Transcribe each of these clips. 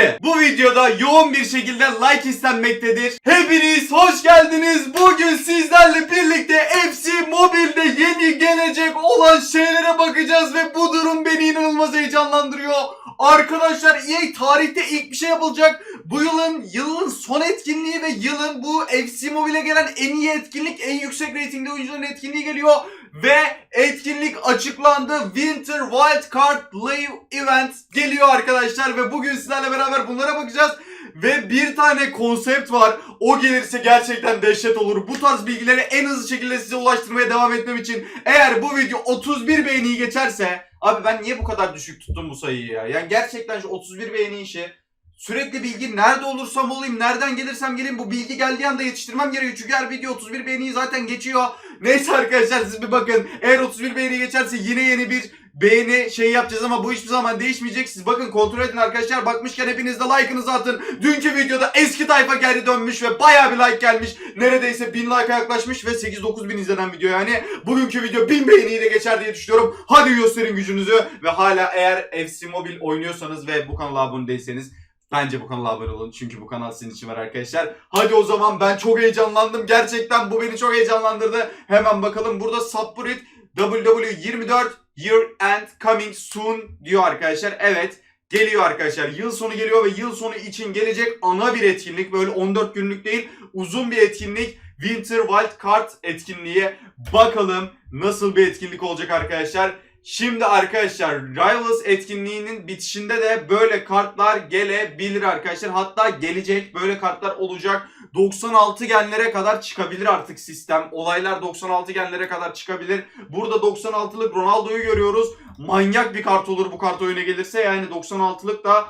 Şimdi bu videoda yoğun bir şekilde like istenmektedir. Hepiniz hoş geldiniz. Bugün sizlerle birlikte FC Mobile'de yeni gelecek olan şeylere bakacağız ve bu durum beni inanılmaz heyecanlandırıyor. Arkadaşlar EA tarihte ilk bir şey yapılacak. Bu yılın yılın son etkinliği ve yılın bu FC Mobile'e gelen en iyi etkinlik, en yüksek reytingli oyuncuların etkinliği geliyor. Ve etkinlik açıklandı. Winter Wild Card Live Event geliyor arkadaşlar ve bugün sizlerle beraber bunlara bakacağız. Ve bir tane konsept var. O gelirse gerçekten dehşet olur. Bu tarz bilgileri en hızlı şekilde size ulaştırmaya devam etmem için eğer bu video 31 beğeniyi geçerse abi ben niye bu kadar düşük tuttum bu sayıyı ya? Yani gerçekten şu 31 beğeni işi Sürekli bilgi nerede olursam olayım, nereden gelirsem geleyim bu bilgi geldiği anda yetiştirmem gerekiyor. Çünkü her video 31 beğeniyi zaten geçiyor. Neyse arkadaşlar siz bir bakın. Eğer 31 beğeni geçerse yine yeni bir beğeni şey yapacağız ama bu hiçbir zaman değişmeyecek. Siz bakın kontrol edin arkadaşlar. Bakmışken hepiniz de like'ınızı atın. Dünkü videoda eski tayfa geri dönmüş ve baya bir like gelmiş. Neredeyse 1000 like'a yaklaşmış ve 8-9 bin izlenen video yani. Bugünkü video 1000 beğeniyi de geçer diye düşünüyorum. Hadi gösterin gücünüzü. Ve hala eğer FC Mobile oynuyorsanız ve bu kanala abone değilseniz Bence bu kanala abone olun çünkü bu kanal sizin için var arkadaşlar. Hadi o zaman ben çok heyecanlandım. Gerçekten bu beni çok heyecanlandırdı. Hemen bakalım burada Subburit WW24 Year End Coming Soon diyor arkadaşlar. Evet geliyor arkadaşlar. Yıl sonu geliyor ve yıl sonu için gelecek ana bir etkinlik. Böyle 14 günlük değil uzun bir etkinlik. Winter Wild Card etkinliği. Bakalım nasıl bir etkinlik olacak arkadaşlar. Şimdi arkadaşlar Rivals etkinliğinin bitişinde de böyle kartlar gelebilir arkadaşlar. Hatta gelecek böyle kartlar olacak. 96 genlere kadar çıkabilir artık sistem. Olaylar 96 genlere kadar çıkabilir. Burada 96'lık Ronaldo'yu görüyoruz. Manyak bir kart olur bu kart oyuna gelirse. Yani 96'lık da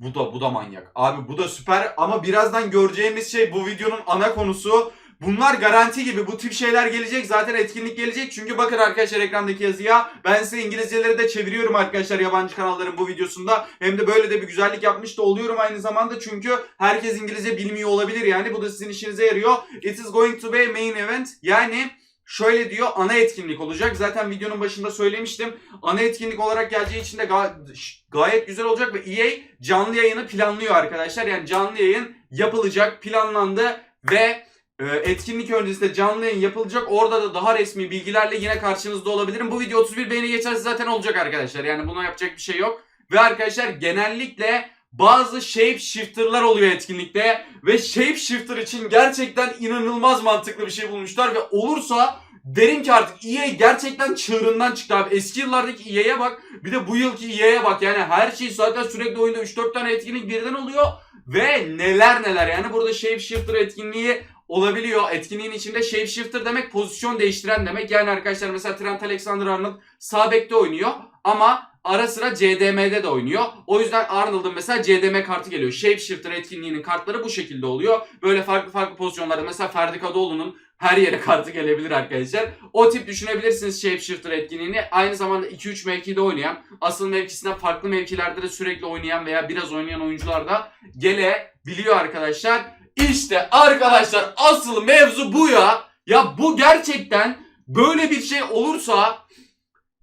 bu da bu da manyak. Abi bu da süper ama birazdan göreceğimiz şey bu videonun ana konusu. Bunlar garanti gibi bu tip şeyler gelecek zaten etkinlik gelecek çünkü bakın arkadaşlar ekrandaki yazıya ben size İngilizceleri de çeviriyorum arkadaşlar yabancı kanalların bu videosunda hem de böyle de bir güzellik yapmış da oluyorum aynı zamanda çünkü herkes İngilizce bilmiyor olabilir yani bu da sizin işinize yarıyor. It is going to be main event yani Şöyle diyor ana etkinlik olacak. Zaten videonun başında söylemiştim. Ana etkinlik olarak geleceği için de ga- gayet güzel olacak ve EA canlı yayını planlıyor arkadaşlar. Yani canlı yayın yapılacak, planlandı ve etkinlik öncesinde canlı yayın yapılacak. Orada da daha resmi bilgilerle yine karşınızda olabilirim. Bu video 31 beğeni geçerse zaten olacak arkadaşlar. Yani buna yapacak bir şey yok. Ve arkadaşlar genellikle bazı shape shifter'lar oluyor etkinlikte ve shape shifter için gerçekten inanılmaz mantıklı bir şey bulmuşlar ve olursa derim ki artık EA gerçekten çığırından çıktı abi. Eski yıllardaki EA'ye bak bir de bu yılki EA'ye bak yani her şey zaten sürekli oyunda 3-4 tane etkinlik birden oluyor ve neler neler yani burada shape shifter etkinliği olabiliyor. Etkinliğin içinde shapeshifter demek pozisyon değiştiren demek. Yani arkadaşlar mesela Trent Alexander-Arnold sağ bekte oynuyor ama ara sıra CDM'de de oynuyor. O yüzden Arnold'un mesela CDM kartı geliyor. Shapeshifter etkinliğinin kartları bu şekilde oluyor. Böyle farklı farklı pozisyonlarda mesela Ferdi Kadıoğlu'nun her yere kartı gelebilir arkadaşlar. O tip düşünebilirsiniz Shapeshifter etkinliğini. Aynı zamanda 2-3 mevkide oynayan, asıl mevkisinden farklı mevkilerde de sürekli oynayan veya biraz oynayan oyuncular da gelebiliyor arkadaşlar. İşte arkadaşlar asıl mevzu bu ya. Ya bu gerçekten böyle bir şey olursa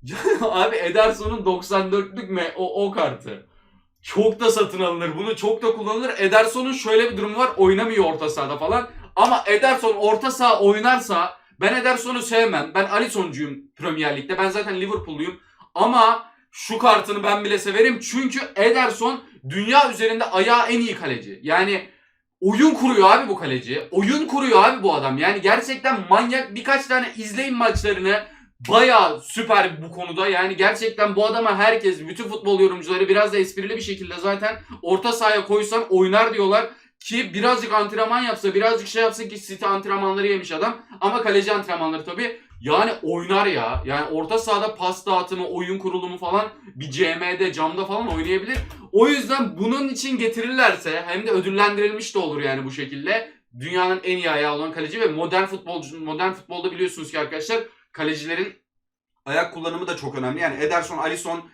abi Ederson'un 94'lük me o, o kartı. Çok da satın alınır. Bunu çok da kullanılır. Ederson'un şöyle bir durumu var. Oynamıyor orta sahada falan. Ama Ederson orta saha oynarsa ben Ederson'u sevmem. Ben Alisson'cuyum Premier Lig'de. Ben zaten Liverpool'luyum. Ama şu kartını ben bile severim. Çünkü Ederson dünya üzerinde ayağı en iyi kaleci. Yani oyun kuruyor abi bu kaleci. Oyun kuruyor abi bu adam. Yani gerçekten manyak birkaç tane izleyin maçlarını. Baya süper bu konuda. Yani gerçekten bu adama herkes, bütün futbol yorumcuları biraz da esprili bir şekilde zaten orta sahaya koysan oynar diyorlar. Ki birazcık antrenman yapsa, birazcık şey yapsa ki City antrenmanları yemiş adam. Ama kaleci antrenmanları tabii. Yani oynar ya. Yani orta sahada pas dağıtımı, oyun kurulumu falan bir CM'de, camda falan oynayabilir. O yüzden bunun için getirirlerse hem de ödüllendirilmiş de olur yani bu şekilde. Dünyanın en iyi ayağı olan kaleci ve modern futbolcu modern futbolda biliyorsunuz ki arkadaşlar kalecilerin ayak kullanımı da çok önemli. Yani Ederson, Alisson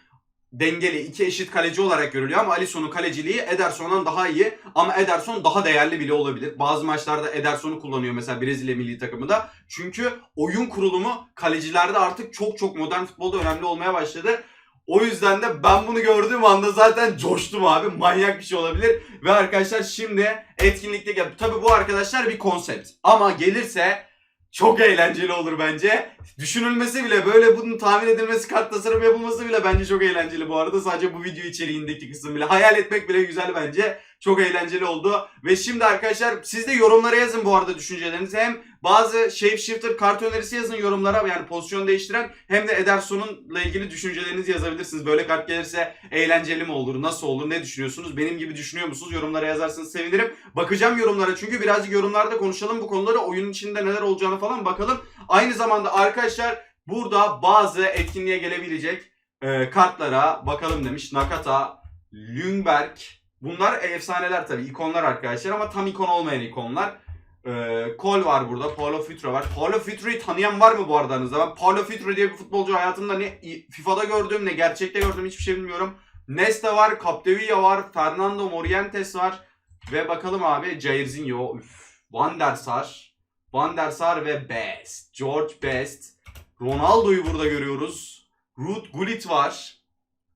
dengeli iki eşit kaleci olarak görülüyor ama Alisson'un kaleciliği Ederson'dan daha iyi ama Ederson daha değerli bile olabilir. Bazı maçlarda Ederson'u kullanıyor mesela Brezilya milli takımı da. Çünkü oyun kurulumu kalecilerde artık çok çok modern futbolda önemli olmaya başladı. O yüzden de ben bunu gördüğüm anda zaten coştum abi. Manyak bir şey olabilir. Ve arkadaşlar şimdi etkinlikte gel. Tabii bu arkadaşlar bir konsept. Ama gelirse çok eğlenceli olur bence. Düşünülmesi bile böyle bunun tahmin edilmesi kart tasarım yapılması bile bence çok eğlenceli bu arada. Sadece bu video içeriğindeki kısım bile. Hayal etmek bile güzel bence. Çok eğlenceli oldu. Ve şimdi arkadaşlar siz de yorumlara yazın bu arada düşüncelerinizi. Hem bazı shapeshifter kart önerisi yazın yorumlara yani pozisyon değiştiren hem de Ederson'unla ilgili düşüncelerinizi yazabilirsiniz. Böyle kart gelirse eğlenceli mi olur, nasıl olur, ne düşünüyorsunuz? Benim gibi düşünüyor musunuz? Yorumlara yazarsanız sevinirim. Bakacağım yorumlara çünkü birazcık yorumlarda konuşalım bu konuları. Oyunun içinde neler olacağını falan bakalım. Aynı zamanda arkadaşlar burada bazı etkinliğe gelebilecek e, kartlara bakalım demiş. Nakata, Lundberg. Bunlar efsaneler tabii. ikonlar arkadaşlar ama tam ikon olmayan ikonlar. Ee, Kol var burada. Paulo Futre var. Paulo Futre'yi tanıyan var mı bu arada aranızda? Ben Paulo Futre diye bir futbolcu hayatımda ne FIFA'da gördüm ne gerçekte gördüm hiçbir şey bilmiyorum. Nesta var, Capdevilla var, Fernando Morientes var. Ve bakalım abi Jairzinho, üf, Van der Sar, Van der Sar ve Best. George Best. Ronaldo'yu burada görüyoruz. Ruth Gullit var.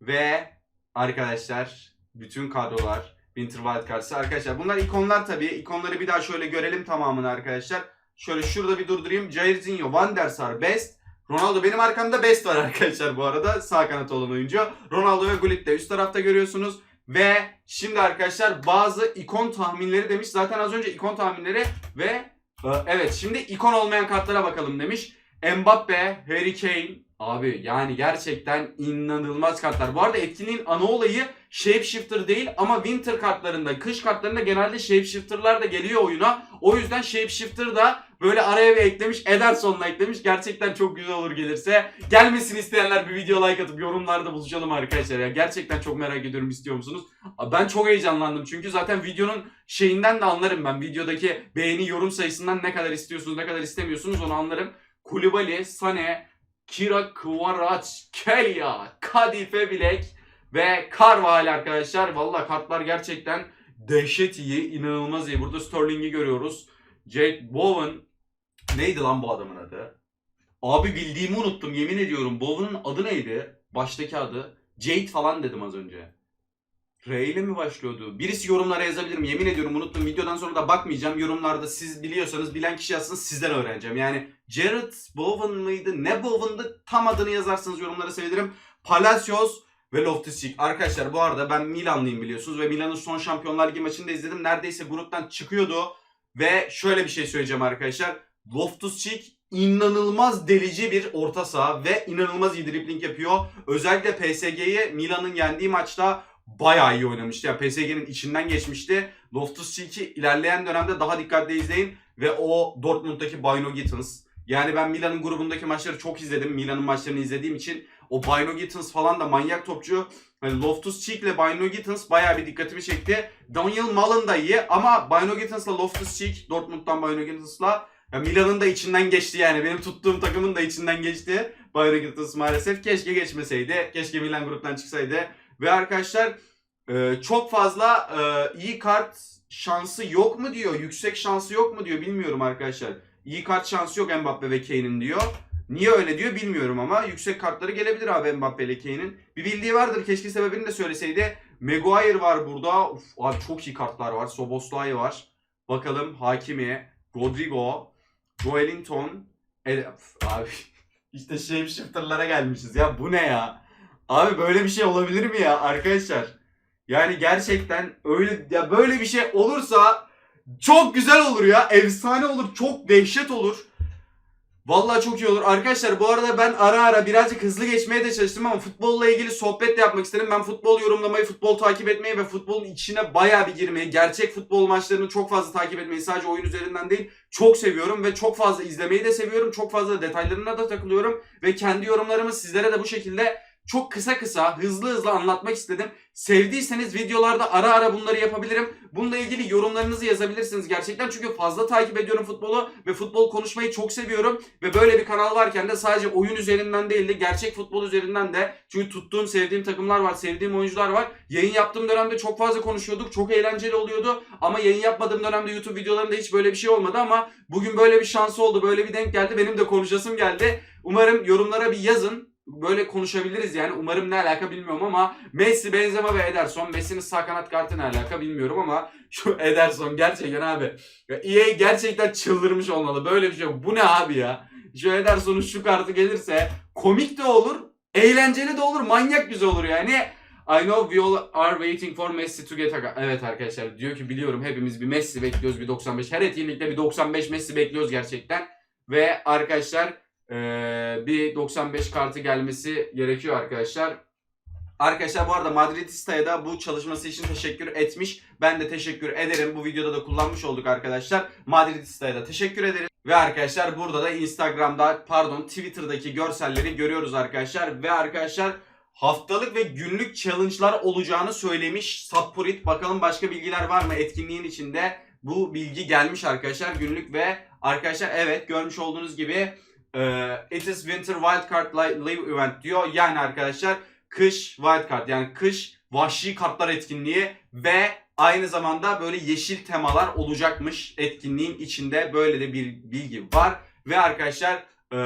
Ve arkadaşlar bütün kadrolar Winter Wild. Arkadaşlar bunlar ikonlar tabii. İkonları bir daha şöyle görelim tamamını arkadaşlar. Şöyle şurada bir durdurayım. Jairzinho, Van der Sar, Best. Ronaldo benim arkamda Best var arkadaşlar bu arada. Sağ kanat olan oyuncu. Ronaldo ve Gullit de üst tarafta görüyorsunuz. Ve şimdi arkadaşlar bazı ikon tahminleri demiş. Zaten az önce ikon tahminleri ve e, evet şimdi ikon olmayan kartlara bakalım demiş. Mbappe, Harry Kane. Abi yani gerçekten inanılmaz kartlar. Bu arada etkinliğin ana olayı Shapeshifter değil ama Winter kartlarında, kış kartlarında genelde Shapeshifter'lar da geliyor oyuna. O yüzden Shapeshifter da böyle araya bir eklemiş, Ederson'la eklemiş. Gerçekten çok güzel olur gelirse. Gelmesin isteyenler bir video like atıp yorumlarda buluşalım arkadaşlar. Ya gerçekten çok merak ediyorum istiyor musunuz? Ben çok heyecanlandım çünkü zaten videonun şeyinden de anlarım ben. Videodaki beğeni yorum sayısından ne kadar istiyorsunuz, ne kadar istemiyorsunuz onu anlarım. Kulibali, Sane, Kira Kvaratskhelia, Kadife Bilek ve Carvajal arkadaşlar. Valla kartlar gerçekten dehşet iyi, inanılmaz iyi. Burada Sterling'i görüyoruz. Jake Bowen. Neydi lan bu adamın adı? Abi bildiğimi unuttum yemin ediyorum. Bowen'ın adı neydi? Baştaki adı. Jade falan dedim az önce. R ile mi başlıyordu? Birisi yorumlara yazabilir mi? Yemin ediyorum unuttum. Videodan sonra da bakmayacağım. Yorumlarda siz biliyorsanız bilen kişi yazsın sizden öğreneceğim. Yani Jared Bowen mıydı? Ne Bowen'dı? Tam adını yazarsanız yorumlara sevinirim. Palacios ve Loftus-Cheek. Arkadaşlar bu arada ben Milanlıyım biliyorsunuz ve Milan'ın son Şampiyonlar Ligi maçını da izledim. Neredeyse gruptan çıkıyordu. Ve şöyle bir şey söyleyeceğim arkadaşlar. Loftus-Cheek inanılmaz delici bir orta saha ve inanılmaz iyi dribbling yapıyor. Özellikle PSG'yi Milan'ın yendiği maçta bayağı iyi oynamıştı. Yani PSG'nin içinden geçmişti. Loftus-Cheek'i ilerleyen dönemde daha dikkatli izleyin ve o Dortmund'daki Bino Gittins. Yani ben Milan'ın grubundaki maçları çok izledim. Milan'ın maçlarını izlediğim için o Bino Gittins falan da manyak topçu. Yani Loftus-Cheek ile Bino Gittins bayağı bir dikkatimi çekti. Daniel Malin da iyi ama Bino Gittins ile Loftus-Cheek Dortmund'dan Bino Gittins'la Milan'ın da içinden geçti yani. Benim tuttuğum takımın da içinden geçti. Bino Gittins maalesef. Keşke geçmeseydi. Keşke Milan gruptan çıksaydı. Ve arkadaşlar e, çok fazla e, iyi kart şansı yok mu diyor. Yüksek şansı yok mu diyor. Bilmiyorum arkadaşlar. İyi kart şansı yok Mbappe ve Kane'in diyor. Niye öyle diyor bilmiyorum ama yüksek kartları gelebilir abi Mbappe ile Kane'in. Bir bildiği vardır. Keşke sebebini de söyleseydi. Maguire var burada. Uf, abi çok iyi kartlar var. Soboslay var. Bakalım Hakimi, Rodrigo, Joelinton. E, abi işte shapeshifter'lara gelmişiz ya. Bu ne ya? Abi böyle bir şey olabilir mi ya arkadaşlar? Yani gerçekten öyle ya böyle bir şey olursa çok güzel olur ya. Efsane olur. Çok dehşet olur. Vallahi çok iyi olur. Arkadaşlar bu arada ben ara ara birazcık hızlı geçmeye de çalıştım ama futbolla ilgili sohbet de yapmak istedim. Ben futbol yorumlamayı, futbol takip etmeyi ve futbolun içine bayağı bir girmeyi, gerçek futbol maçlarını çok fazla takip etmeyi sadece oyun üzerinden değil çok seviyorum ve çok fazla izlemeyi de seviyorum. Çok fazla detaylarına da takılıyorum ve kendi yorumlarımı sizlere de bu şekilde çok kısa kısa, hızlı hızlı anlatmak istedim. Sevdiyseniz videolarda ara ara bunları yapabilirim. Bununla ilgili yorumlarınızı yazabilirsiniz gerçekten. Çünkü fazla takip ediyorum futbolu ve futbol konuşmayı çok seviyorum. Ve böyle bir kanal varken de sadece oyun üzerinden değil de gerçek futbol üzerinden de. Çünkü tuttuğum, sevdiğim takımlar var, sevdiğim oyuncular var. Yayın yaptığım dönemde çok fazla konuşuyorduk. Çok eğlenceli oluyordu. Ama yayın yapmadığım dönemde YouTube videolarında hiç böyle bir şey olmadı ama bugün böyle bir şansı oldu. Böyle bir denk geldi. Benim de konuşasım geldi. Umarım yorumlara bir yazın. Böyle konuşabiliriz yani. Umarım ne alaka bilmiyorum ama Messi, Benzema ve Ederson. Messi'nin sağ kanat kartı ne alaka bilmiyorum ama şu Ederson gerçekten abi. Ya EA gerçekten çıldırmış olmalı. Böyle bir şey. Bu ne abi ya? Şu Ederson'un şu kartı gelirse komik de olur, eğlenceli de olur, manyak güzel olur yani. I know we all are waiting for Messi to get a... Evet arkadaşlar diyor ki biliyorum hepimiz bir Messi bekliyoruz bir 95. Her etkinlikte bir 95 Messi bekliyoruz gerçekten. Ve arkadaşlar bir 95 kartı gelmesi gerekiyor arkadaşlar. Arkadaşlar bu arada Madridista'ya da bu çalışması için teşekkür etmiş. Ben de teşekkür ederim. Bu videoda da kullanmış olduk arkadaşlar. Madridista'ya da teşekkür ederim. Ve arkadaşlar burada da Instagram'da pardon Twitter'daki görselleri görüyoruz arkadaşlar. Ve arkadaşlar haftalık ve günlük challenge'lar olacağını söylemiş Sappurit. Bakalım başka bilgiler var mı etkinliğin içinde? Bu bilgi gelmiş arkadaşlar günlük ve arkadaşlar evet görmüş olduğunuz gibi e, It is Winter Wildcard Li- Live Event diyor. Yani arkadaşlar kış wildcard yani kış vahşi kartlar etkinliği ve aynı zamanda böyle yeşil temalar olacakmış etkinliğin içinde böyle de bir bilgi var ve arkadaşlar eee,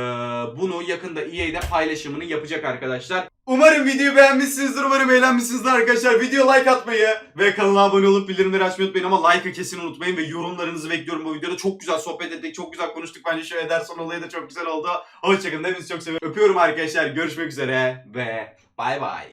bunu yakında EA'de paylaşımını yapacak arkadaşlar. Umarım videoyu beğenmişsinizdir. Umarım eğlenmişsinizdir arkadaşlar. Video like atmayı ve kanala abone olup bildirimleri açmayı unutmayın ama like'ı kesin unutmayın ve yorumlarınızı bekliyorum bu videoda. Çok güzel sohbet ettik. Çok güzel konuştuk. Bence şu Ederson olayı da çok güzel oldu. Hoşçakalın. Hepinizi çok seviyorum. Öpüyorum arkadaşlar. Görüşmek üzere ve bay bay.